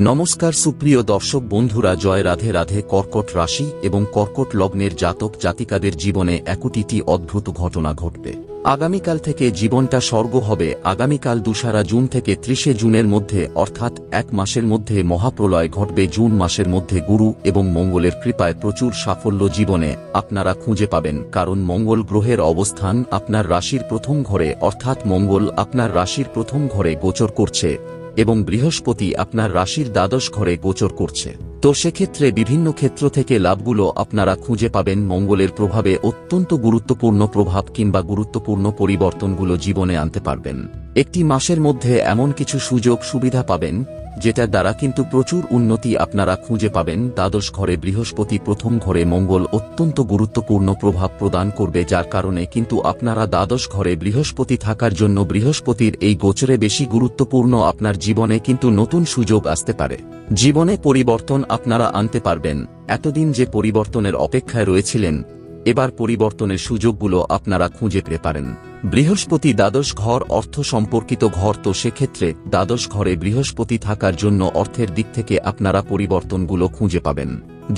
নমস্কার সুপ্রিয় দর্শক বন্ধুরা, জয় রাধে রাধে। কর্কট রাশি এবং কর্কট লগ্নের জাতক জাতিকাদের জীবনে একটিটি অদ্ভুত ঘটনা ঘটবে। আগামীকাল থেকে জীবনটা স্বর্গ হবে। আগামীকাল দুসারা জুন থেকে ত্রিশে জুনের মধ্যে, অর্থাৎ এক মাসের মধ্যে মহাপ্রলয় ঘটবে। জুন মাসের মধ্যে গুরু এবং মঙ্গলের কৃপায় প্রচুর সাফল্য জীবনে আপনারা খুঁজে পাবেন। কারণ মঙ্গল গ্রহের অবস্থান আপনার রাশির প্রথম ঘরে, অর্থাৎ মঙ্গল আপনার রাশির প্রথম ঘরে গোচর করছে। এবং বৃহস্পতি আপনার রাশির দ্বাদশ ঘরে গোচর করছে। তো সেক্ষেত্রে বিভিন্ন ক্ষেত্র থেকে লাভগুলো আপনারা খুঁজে পাবেন মঙ্গলের প্রভাবে অত্যন্ত গুরুত্বপূর্ণ প্রভাব কিংবা গুরুত্বপূর্ণ পরিবর্তনগুলো জীবনে আনতে পারবেন। একটি মাসের মধ্যে এমন কিছু সুযোগ সুবিধা পাবেন, যেটার দ্বারা কিন্তু প্রচুর উন্নতি আপনারা খুঁজে পাবেন। দ্বাদশ ঘরে বৃহস্পতি প্রথম ঘরে মঙ্গল অত্যন্ত গুরুত্বপূর্ণ প্রভাব প্রদান করবে, যার কারণে কিন্তু আপনারা দ্বাদশ ঘরে বৃহস্পতি থাকার জন্য বৃহস্পতির এই গোচরে বেশি গুরুত্বপূর্ণ আপনার জীবনে কিন্তু নতুন সুযোগ আসতে পারে। জীবনে পরিবর্তন আপনারা আনতে পারবেন। এতদিন যে পরিবর্তনের অপেক্ষায় রয়েছিলেন, এবার পরিবর্তনের সুযোগগুলো আপনারা খুঁজে পেতে পারেন। বৃহস্পতি দ্বাদশ ঘর অর্থ সম্পর্কিত ঘর, তো সেক্ষেত্রে দ্বাদশ ঘরে বৃহস্পতি থাকার জন্য অর্থের দিক থেকে আপনারা পরিবর্তনগুলো খুঁজে পাবেন।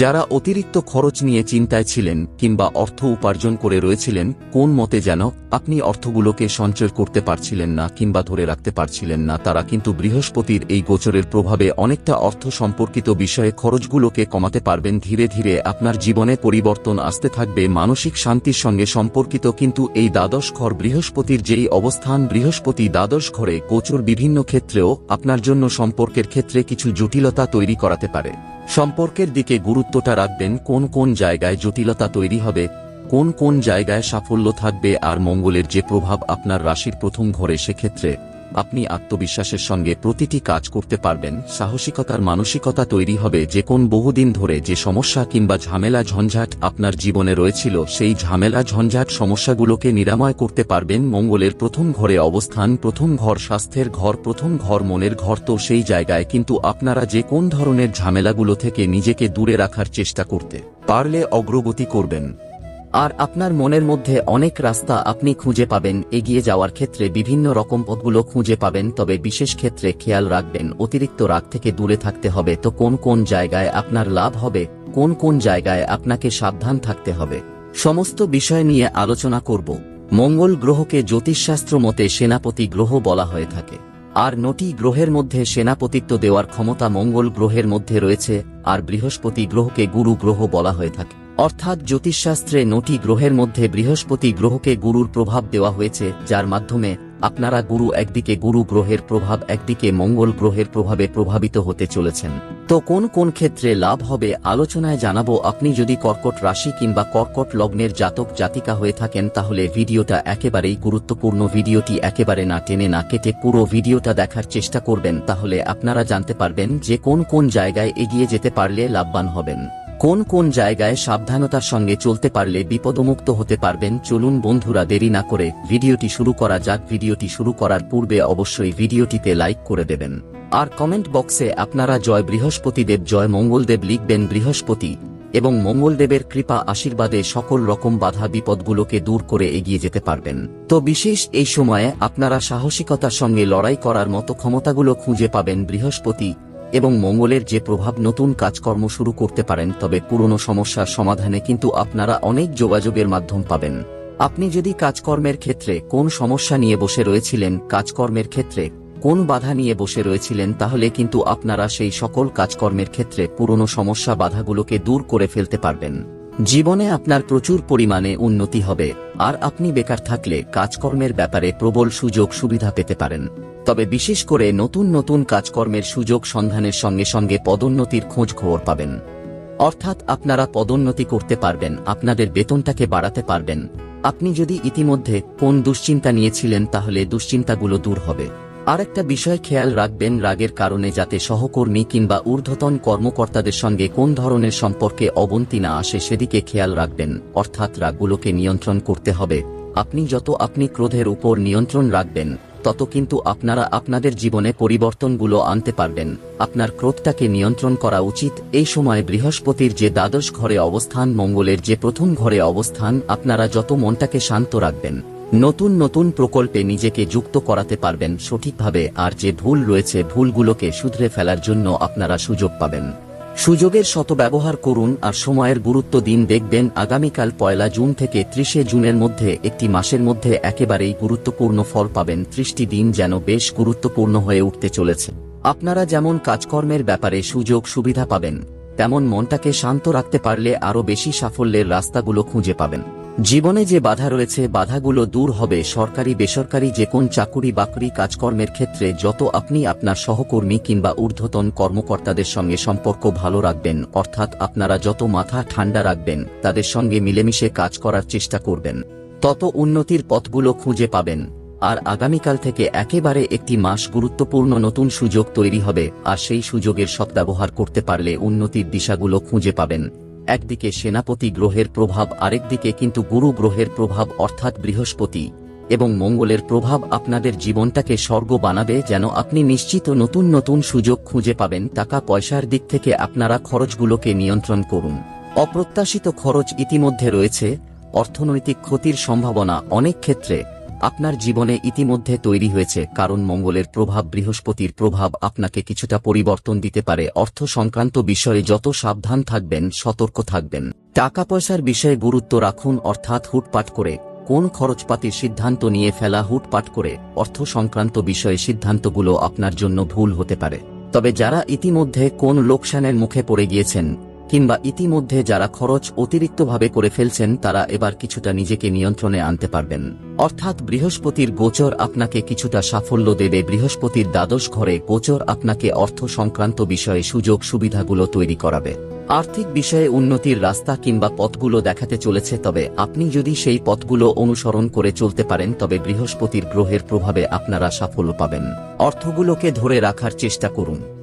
যারা অতিরিক্ত খরচ নিয়ে চিন্তায় ছিলেন কিংবা অর্থ উপার্জন করে রয়েছিলেন, কোন মতে যেন আপনি অর্থগুলোকে সঞ্চয় করতে পারছিলেন না কিংবা ধরে রাখতে পারছিলেন না, তারা কিন্তু বৃহস্পতির এই গোচরের প্রভাবে অনেকটা অর্থ সম্পর্কিত বিষয়ে খরচগুলোকে কমাতে পারবেন। ধীরে ধীরে আপনার জীবনে পরিবর্তন আসতে থাকবে, মানসিক শান্তির সঙ্গে সম্পর্কিত, কিন্তু এই দ্বাদশ ঘর বৃহস্পতির যেই অবস্থান, বৃহস্পতি দ্বাদশ ঘরে কোচর বিভিন্ন ক্ষেত্রেও আপনার জন্য সম্পর্কের ক্ষেত্রে কিছু জটিলতা তৈরি করাতে পারে। সম্পর্কের দিকে গুরুত্বটা রাখবেন, কোন কোন জায়গায় জটিলতা তৈরি হবে, কোন কোন জায়গায় সাফল্য থাকবে আর মঙ্গলের যে প্রভাব আপনার রাশির প্রথম ঘরে সেক্ষেত্রে। আপনি আত্মবিশ্বাসের সঙ্গে প্রতিটি কাজ করতে পারবেন। সাহসিকতার মানসিকতা তৈরি হবে যে কোন বহুদিন ধরে যে সমস্যা কিংবা ঝামেলা ঝঞ্ঝাট আপনার জীবনে রয়েছিল, সেই ঝামেলা ঝঞ্ঝাট সমস্যাগুলোকে নিরাময় করতে পারবেন। মঙ্গলের প্রথম ঘরে অবস্থান, প্রথম ঘর স্বাস্থ্যের ঘর, প্রথম ঘর মনের ঘর তো সেই জায়গায়, কিন্তু আপনারা যে কোন ধরনের ঝামেলাগুলো থেকে নিজেকে দূরে রাখার চেষ্টা করতে পারলে অগ্রগতি করবেন। আর আপনার মনের মধ্যে অনেক রাস্তা আপনি খুঁজে পাবেন। এগিয়ে যাওয়ার ক্ষেত্রে বিভিন্ন রকম পথগুলো খুঁজে পাবেন, তবে বিশেষ ক্ষেত্রে খেয়াল রাখবেন, অতিরিক্ত রাগ থেকে দূরে থাকতে হবে। তো কোন কোন জায়গায় আপনার লাভ হবে? কোন কোন জায়গায় আপনাকে সাবধান থাকতে হবে? সমস্ত বিষয় নিয়ে আলোচনা করব। মঙ্গল গ্রহকে জ্যোতিষশাস্ত্র মতে সেনাপতি গ্রহ বলা হয়ে থাকে। আর নটি গ্রহের মধ্যে সেনাপতিত্ব দেওয়ার ক্ষমতা মঙ্গল গ্রহের মধ্যে রয়েছে, আর বৃহস্পতি গ্রহকে গুরু গ্রহ বলা হয়ে থাকে। অর্থাৎ জ্যোতিষশাস্ত্রে নটি গ্রহের মধ্যে বৃহস্পতি গ্রহকে গুরুর প্রভাব দেওয়া হয়েছে, যার মাধ্যমে আপনারা গুরু একদিকে গুরু গ্রহের প্রভাব, একদিকে মঙ্গল গ্রহের প্রভাবে প্রভাবিত হতে চলেছেন। তো কোন কোন ক্ষেত্রে লাভ হবে আলোচনায় জানাব। আপনি যদি কর্কট রাশি কিংবা কর্কট লগ্নের জাতক জাতিকা হয়ে থাকেন, তাহলে ভিডিওটা একেবারেই গুরুত্বপূর্ণ। ভিডিওটি একেবারে না টেনে না কেটে পুরো ভিডিওটা দেখার চেষ্টা করবেন, তাহলে আপনারা জানতে পারবেন যে কোন কোন জায়গায় এগিয়ে যেতে পারলে লাভবান হবেন। কোন কোন জায়গায় সাবধানতার সঙ্গে চলতে পারলে বিপদমুক্ত হতে পারবেন চলুন বন্ধুরা দেরি না করে ভিডিওটি শুরু করা যাক। ভিডিওটি শুরু করার পূর্বে অবশ্যই ভিডিওটিতে লাইক করে দেবেন। আর কমেন্ট বক্সে আপনারা জয় বৃহস্পতিদেব, জয় মঙ্গলদেব লিখবেন বৃহস্পতি এবং মঙ্গলদেবের কৃপা আশীর্বাদে সকল রকম বাধা বিপদগুলোকে দূর করে এগিয়ে যেতে পারবেন। তো বিশেষ এই সময়ে আপনারা সাহসিকতার সঙ্গে লড়াই করার মতো ক্ষমতাগুলো খুঁজে পাবেন বৃহস্পতি এবং মঙ্গলের যে প্রভাব নতুন কাজকর্ম শুরু করতে পারেন, তবে পুরনো সমস্যার সমাধানে কিন্তু আপনারা অনেক যোগাযোগের মাধ্যম পাবেন। আপনি যদি কাজকর্মের ক্ষেত্রে কোন সমস্যা নিয়ে বসে রয়েছিলেন, কাজকর্মের ক্ষেত্রে কোন বাধা নিয়ে বসে রয়েছিলেন, তাহলে কিন্তু আপনারা সেই সকল কাজকর্মের ক্ষেত্রে পুরনো সমস্যা বাধাগুলোকে দূর করে ফেলতে পারবেন। জীবনে আপনার প্রচুর পরিমাণে উন্নতি হবে, আর আপনি বেকার থাকলে কাজকর্মের ব্যাপারে প্রবল সুযোগ সুবিধা পেতে পারেন। তবে বিশেষ করে নতুন নতুন কাজকর্মের সুযোগ সন্ধানের সঙ্গে সঙ্গে পদোন্নতির খোঁজ খবর পাবেন। অর্থাৎ আপনারা পদোন্নতি করতে পারবেন, আপনাদের বেতনটাকে বাড়াতে পারবেন। আপনি যদি ইতিমধ্যে কোন দুশ্চিন্তা নিয়েছিলেন তাহলে দুশ্চিন্তাগুলো দূর হবে। আরেকটা বিষয় খেয়াল রাখবেন রাগের কারণে যাতে সহকর্মী কিংবা ঊর্ধ্বতন কর্মকর্তাদের সঙ্গে কোন ধরনের সম্পর্কে অবন্তি না আসে সেদিকে খেয়াল রাখবেন। অর্থাৎ রাগগুলোকে নিয়ন্ত্রণ করতে হবে। আপনি যত আপনি ক্রোধের উপর নিয়ন্ত্রণ রাখবেন তত কিন্তু আপনারা আপনাদের জীবনে পরিবর্তনগুলো আনতে পারবেন। আপনার ক্রোধটাকে নিয়ন্ত্রণ করা উচিত। এই সময় বৃহস্পতির যে দ্বাদশ ঘরে অবস্থান, মঙ্গলের যে প্রথম ঘরে অবস্থান, আপনারা যত মনটাকে শান্ত রাখবেন। নতুন নতুন প্রকল্পে নিজেকে যুক্ত করাতে পারবেন সঠিকভাবে, আর যে ভুল রয়েছে, ভুলগুলোকে শুধরে ফেলার জন্য আপনারা সুযোগ পাবেন। সুযোগের শত ব্যবহার করুন আর সময়ের গুরুত্ব দিন দেখবেন আগামীকাল পয়লা জুন থেকে ত্রিশে জুনের মধ্যে একটি মাসের মধ্যে একেবারেই গুরুত্বপূর্ণ ফল পাবেন। ত্রিশটি দিন যেন বেশ গুরুত্বপূর্ণ হয়ে উঠতে চলেছে। আপনারা যেমন কাজকর্মের ব্যাপারে সুযোগ সুবিধা পাবেন, তেমন মনটাকে শান্ত রাখতে পারলে আরও বেশি সাফল্যের রাস্তাগুলো খুঁজে পাবেন। জীবনে যে বাধা রয়েছে, বাধাগুলো দূর হবে। সরকারি, বেসরকারি যে কোন চাকুরি বাকরি কাজকর্মের ক্ষেত্রে যত আপনি আপনার সহকর্মী কিংবা ঊর্ধ্বতন কর্মকর্তাদের সঙ্গে সম্পর্ক ভালো রাখবেন, অর্থাৎ আপনারা যত মাথা ঠান্ডা রাখবেন, তাদের সঙ্গে মিলেমিশে কাজ করার চেষ্টা করবেন। তত উন্নতির পথগুলো খুঁজে পাবেন। আর আগামীকাল থেকে একেবারে একটি মাস গুরুত্বপূর্ণ নতুন সুযোগ তৈরি হবে, আর সেই সুযোগের সদ্ব্যবহার করতে পারলে উন্নতির দিশাগুলো খুঁজে পাবেন। একদিকে সেনাপতি গ্রহের প্রভাব, আরেকদিকে কিন্তু গুরু গ্রহের প্রভাব অর্থাৎ বৃহস্পতি, এবং মঙ্গলের প্রভাব আপনাদের জীবনটাকে স্বর্গ বানাবে যেন আপনি নিশ্চিত নতুন নতুন সুযোগ খুঁজে পাবেন, টাকা পয়সার দিক থেকে আপনারা খরচগুলোকে নিয়ন্ত্রণ করুন। অপ্রত্যাশিত খরচ ইতিমধ্যে রয়েছে, অর্থনৈতিক ক্ষতির সম্ভাবনা অনেক ক্ষেত্রে আপনার জীবনে ইতিমধ্যে তৈরি হয়েছে, কারণ মঙ্গলের প্রভাব বৃহস্পতির প্রভাব আপনাকে কিছুটা পরিবর্তন দিতে পারে। অর্থ সংক্রান্ত বিষয়ে যত সাবধান থাকবেন, সতর্ক থাকবেন। টাকা পয়সার বিষয়ে গুরুত্ব রাখুন, অর্থাৎ হুটপাট করে। কোন খরচপাতির সিদ্ধান্ত নিয়ে ফেলা হুটপাট করে? অর্থ সংক্রান্ত বিষয়ে সিদ্ধান্তগুলো আপনার জন্য ভুল হতে পারে। তবে যারা ইতিমধ্যে কোন লোকসানের মুখে পড়ে গিয়েছেন কিংবা ইতিমধ্যে যারা খরচ অতিরিক্তভাবে করে ফেলছেন, তারা এবার কিছুটা নিজেকে নিয়ন্ত্রণে আনতে পারবেন। অর্থাৎ বৃহস্পতির গোচর আপনাকে কিছুটা সাফল্য দেবে। বৃহস্পতির দ্বাদশ ঘরে গোচর আপনাকে অর্থ সংক্রান্ত বিষয়ে সুযোগ সুবিধাগুলো তৈরি করাবে। আর্থিক বিষয়ে উন্নতির রাস্তা কিংবা পথগুলো দেখাতে চলেছে, তবে আপনি যদি সেই পথগুলো অনুসরণ করে চলতে পারেন, তবে বৃহস্পতির গ্রহের প্রভাবে আপনারা সাফল্য পাবেন। অর্থগুলোকে ধরে রাখার চেষ্টা করুন।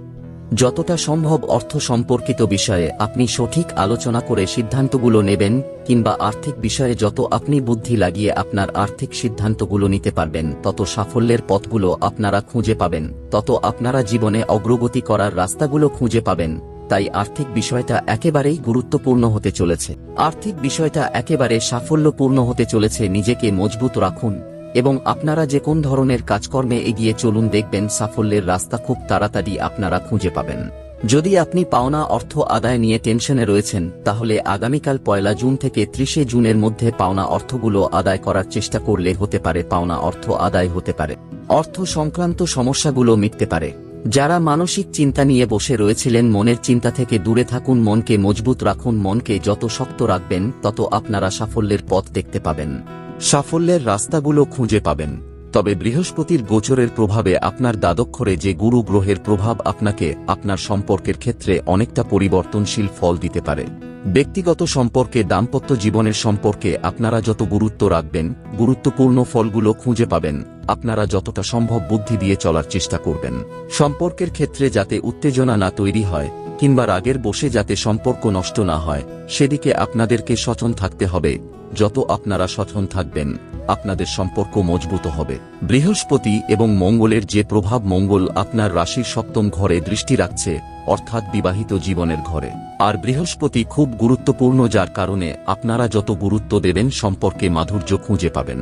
যতটা সম্ভব অর্থ সম্পর্কিত বিষয়ে আপনি সঠিক আলোচনা করে সিদ্ধান্তগুলো নেবেন, কিংবা আর্থিক বিষয়ে যত আপনি বুদ্ধি লাগিয়ে আপনার আর্থিক সিদ্ধান্তগুলো নিতে পারবেন, তত সাফল্যের পথগুলো আপনারা খুঁজে পাবেন, তত আপনারা জীবনে অগ্রগতি করার রাস্তাগুলো খুঁজে পাবেন। তাই আর্থিক বিষয়টা একেবারেই গুরুত্বপূর্ণ হতে চলেছে। আর্থিক বিষয়টা একেবারে সাফল্যপূর্ণ হতে চলেছে, নিজেকে মজবুত রাখুন। এবং আপনারা যে কোন ধরনের কাজকর্মে এগিয়ে চলুন দেখবেন সাফল্যের রাস্তা খুব তাড়াতাড়ি আপনারা খুঁজে পাবেন। যদি আপনি পাওনা অর্থ আদায় নিয়ে টেনশনে রয়েছেন, তাহলে আগামীকাল পয়লা জুন থেকে ত্রিশে জুনের মধ্যে পাওনা অর্থগুলো আদায় করার চেষ্টা করলে হতে পারে পাওনা অর্থ আদায় হতে পারে। অর্থ সংক্রান্ত সমস্যাগুলো মিটতে পারে। যারা মানসিক চিন্তা নিয়ে বসে রয়েছিলেন, মনের চিন্তা থেকে দূরে থাকুন, মনকে মজবুত রাখুন, মনকে যত শক্ত রাখবেন, তত আপনারা সাফল্যের পথ দেখতে পাবেন। সাফল্যের রাস্তাগুলো খুঁজে পাবেন। তবে বৃহস্পতির গোচরের প্রভাবে আপনার দ্বাদক্ষরে যে গুরু গ্রহের প্রভাব আপনাকে আপনার সম্পর্কের ক্ষেত্রে অনেকটা পরিবর্তনশীল ফল দিতে পারে। ব্যক্তিগত সম্পর্কে দাম্পত্য জীবনের সম্পর্কে আপনারা যত গুরুত্ব রাখবেন, গুরুত্বপূর্ণ ফলগুলো খুঁজে পাবেন, আপনারা যতটা সম্ভব বুদ্ধি দিয়ে চলার চেষ্টা করবেন। সম্পর্কের ক্ষেত্রে যাতে উত্তেজনা না তৈরি হয় কিংবা রাগের বসে যাতে সম্পর্ক নষ্ট না হয়, সেদিকে আপনাদেরকে সচেতন থাকতে হবে। যত আপনারা সচেতন থাকবেন, আপনাদের সম্পর্ক মজবুত হবে। বৃহস্পতি এবং মঙ্গলের যে প্রভাব মঙ্গল আপনার রাশির সপ্তম ঘরে দৃষ্টি রাখছে, অর্থাৎ বিবাহিত জীবনের ঘরে। আর বৃহস্পতি খুব গুরুত্বপূর্ণ যার কারণে আপনারা যত গুরুত্ব দেবেন, সম্পর্কে মাধুর্য খুঁজে পাবেন।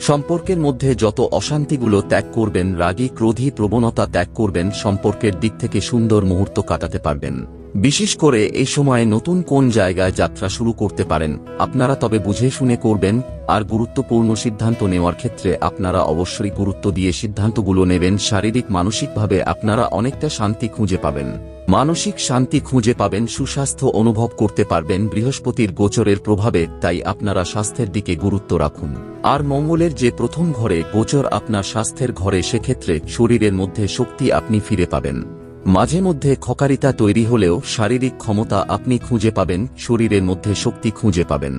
সম্পর্কের মধ্যে যত অশান্তিগুলো ত্যাগ করবেন, রাগী, ক্রোধী প্রবণতা ত্যাগ করবেন, সম্পর্কের দিক থেকে সুন্দর মুহূর্ত কাটাতে পারবেন। বিশেষ করে এই সময়ে নতুন কোন জায়গায় যাত্রা শুরু করতে পারেন, আপনারা তবে বুঝে শুনে করবেন, আর গুরুত্বপূর্ণ সিদ্ধান্ত নেওয়ার ক্ষেত্রে আপনারা অবশ্যই গুরুত্ব দিয়ে সিদ্ধান্তগুলো নেবেন, শারীরিক, মানসিকভাবে আপনারা অনেকটা শান্তি খুঁজে পাবেন। মানসিক শান্তি খুঁজে পাবেন, সুস্বাস্থ্য অনুভব করতে পারবেন, বৃহস্পতির গোচরের প্রভাবে, তাই আপনারা স্বাস্থ্যের দিকে গুরুত্ব রাখুন। আর মঙ্গলের যে প্রথম ঘরে গোচর আপনার স্বাস্থ্যের ঘরে, সেক্ষেত্রে শরীরের মধ্যে শক্তি আপনি ফিরে পাবেন। মাঝে মধ্যে খকারিতা তৈরি হলেও শারীরিক ক্ষমতা আপনি খুঁজে পাবেন, শরীরের মধ্যে শক্তি খুঁজে পাবেন।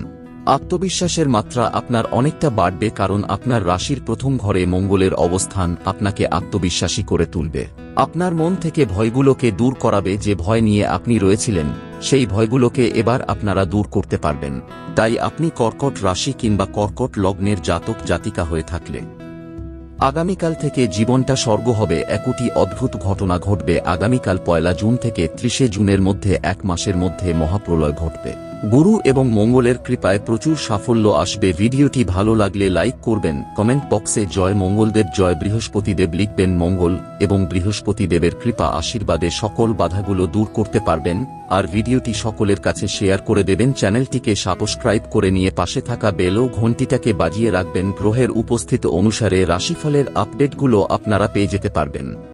আত্মবিশ্বাসের মাত্রা আপনার অনেকটা বাড়বে কারণ আপনার রাশির প্রথম ঘরে মঙ্গলের অবস্থান আপনাকে আত্মবিশ্বাসী করে তুলবে। আপনার মন থেকে ভয়গুলোকে দূর করাবে যে ভয় নিয়ে আপনি রয়েছিলেন, সেই ভয়গুলোকে এবার আপনারা দূর করতে পারবেন। তাই আপনি কর্কট রাশি কিংবা কর্কট লগ্নের জাতক জাতিকা হয়ে থাকলে আগামীকাল থেকে জীবনটা স্বর্গ হবে, একটি অদ্ভুত ঘটনা ঘটবে। আগামীকাল পয়লা জুন থেকে ত্রিশে জুনের মধ্যে, এক মাসের মধ্যে মহাপ্রলয় ঘটবে। গুরু এবং মঙ্গলের কৃপায় প্রচুর সাফল্য আসবে। ভিডিওটি ভালো লাগলে লাইক করবেন, কমেন্ট বক্সে জয় মঙ্গলদেব, জয় বৃহস্পতিদেব লিখবেন মঙ্গল এবং বৃহস্পতিদেবের কৃপা আশীর্বাদে সকল বাধাগুলো দূর করতে পারবেন। আর ভিডিওটি সকলের কাছে শেয়ার করে দেবেন। চ্যানেলটিকে সাবস্ক্রাইব করে নিয়ে পাশে থাকা বেল ও ঘন্টিটাকে বাজিয়ে রাখবেন। গ্রহের উপস্থিত অনুসারে রাশিফলের আপডেটগুলো আপনারা পেয়ে যেতে পারবেন।